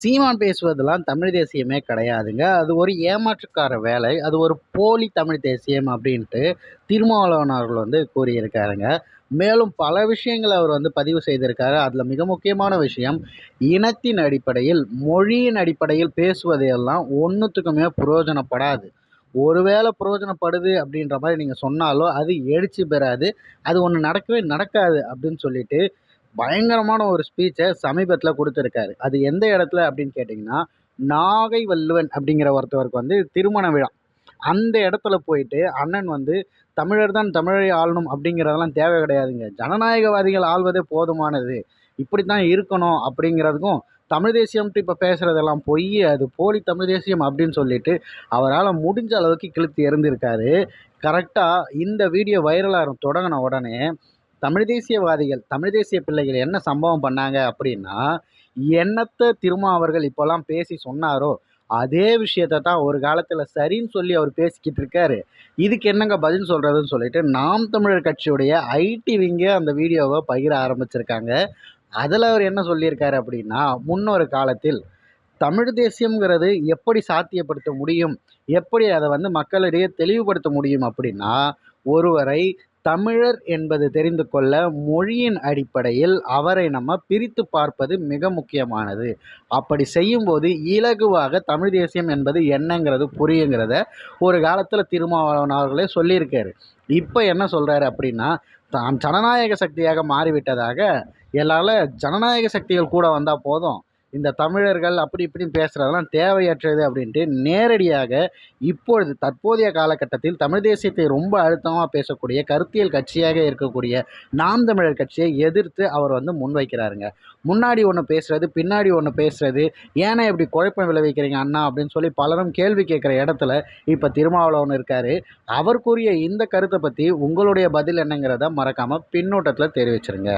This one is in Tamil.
சீமான் பேசுவதெல்லாம் தமிழ் தேசியமே கிடையாதுங்க. அது ஒரு ஏமாற்றுக்கார வேலை. அது ஒரு போலி தமிழ் தேசியம் அப்படின்ட்டு திருமாவளவன் அவர்கள் வந்து கூறியிருக்காருங்க. மேலும் பல விஷயங்களை அவர் வந்து பதிவு செய்திருக்காரு. அதில் மிக முக்கியமான விஷயம் இனத்தின் அடிப்படையில் மொழியின் அடிப்படையில் பேசுவதையெல்லாம் ஒன்றுத்துக்குமே பிரயோஜனப்படாது ஒருவேளை பிரயோஜனப்படுது அப்படின்ற மாதிரி நீங்கள் சொன்னாலோ அது எழுச்சி பெறாது. அது ஒன்று நடக்கவே நடக்காது அப்படின்னு சொல்லிட்டு பயங்கரமான ஒரு ஸ்பீச்சை சமீபத்தில் கொடுத்துருக்காரு. அது எந்த இடத்துல அப்படின்னு கேட்டிங்கன்னா நாகை வள்ளுவன் அப்படிங்கிற ஒருத்தவருக்கு வந்து திருமண விழா. அந்த இடத்துல போயிட்டு அண்ணன் வந்து தமிழர் தான் தமிழை ஆளணும் அப்படிங்கிறதெல்லாம் தேவை கிடையாதுங்க. ஜனநாயகவாதிகள் ஆள்வதே போதுமானது. இப்படி தான் இருக்கணும் அப்படிங்கிறதுக்கும் தமிழ் தேசியம்ட்டு இப்போ பேசுகிறதெல்லாம் பொய் அது போலி தமிழ் தேசியம் அப்படின்னு சொல்லிட்டு அவரால் முடிஞ்ச அளவுக்கு கிழித்து இருந்திருக்காரு கரெக்டாக இந்த வீடியோ வைரலாக தொடங்கின உடனே தமிழ் தேசியவாதிகள் தமிழ் தேசிய பிள்ளைகள் என்ன சம்பவம் பண்ணாங்க அப்படின்னா என்னத்தை திருமா அவர்கள் இப்போல்லாம் பேசி சொன்னாரோ அதே விஷயத்தை தான் ஒரு காலத்தில் சரின்னு சொல்லி அவர் பேசிக்கிட்டு இருக்காரு. இதுக்கு என்னங்க பதில் சொல்கிறதுன்னு சொல்லிட்டு நாம் தமிழர் கட்சியுடைய ஐடி விங்க அந்த வீடியோவை பகிர ஆரம்பிச்சிருக்காங்க. அதில் அவர் என்ன சொல்லியிருக்காரு அப்படின்னா முன்னொரு காலத்தில் தமிழ் தேசியங்கிறது எப்படி சாத்தியப்படுத்த முடியும் எப்படி அதை வந்து மக்களிடையே தெளிவுபடுத்த முடியும் அப்படின்னா ஒருவரை தமிழர் என்பது தெரிந்து கொள்ள மொழியின் அடிப்படையில் அவரை நம்ம பிரித்து பார்ப்பது மிக முக்கியமானது. அப்படி செய்யும்போது இலகுவாக தமிழ் தேசியம் என்பது என்னங்கிறது புரியுங்கிறத ஒரு காலத்தில் திருமாவளவன் அவர்களே சொல்லியிருக்காரு. இப்போ என்ன சொல்கிறாரு அப்படின்னா தான் ஜனநாயக சக்தியாக மாறிவிட்டதாக எல்லால ஜனநாயக சக்திகள் கூட வந்தால் போதும். இந்த தமிழர்கள் அப்படி இப்படின்னு பேசுகிறதெல்லாம் தேவையற்றது அப்படின்ட்டு நேரடியாக இப்பொழுது தற்போதைய காலகட்டத்தில் தமிழ் தேசியத்தை ரொம்ப அழுத்தமாக பேசக்கூடிய கருத்தியல் கட்சியாக இருக்கக்கூடிய நாம் தமிழர் கட்சியை எதிர்த்து அவர் வந்து முன்வைக்கிறாருங்க. முன்னாடி ஒன்று பேசுகிறது பின்னாடி ஒன்று பேசுகிறது ஏன்னா இப்படி குழப்பம் விளைவிக்கிறீங்க அண்ணா அப்படின்னு சொல்லி பலரும் கேள்வி கேட்குற இடத்துல இப்போ திருமாவளவன் இருக்கார். அவர் கூறிய இந்த கருத்தை பற்றி உங்களுடைய பதில் என்னங்கிறத மறக்காமல் பின்னோட்டத்தில் தெரிவிச்சிருங்க.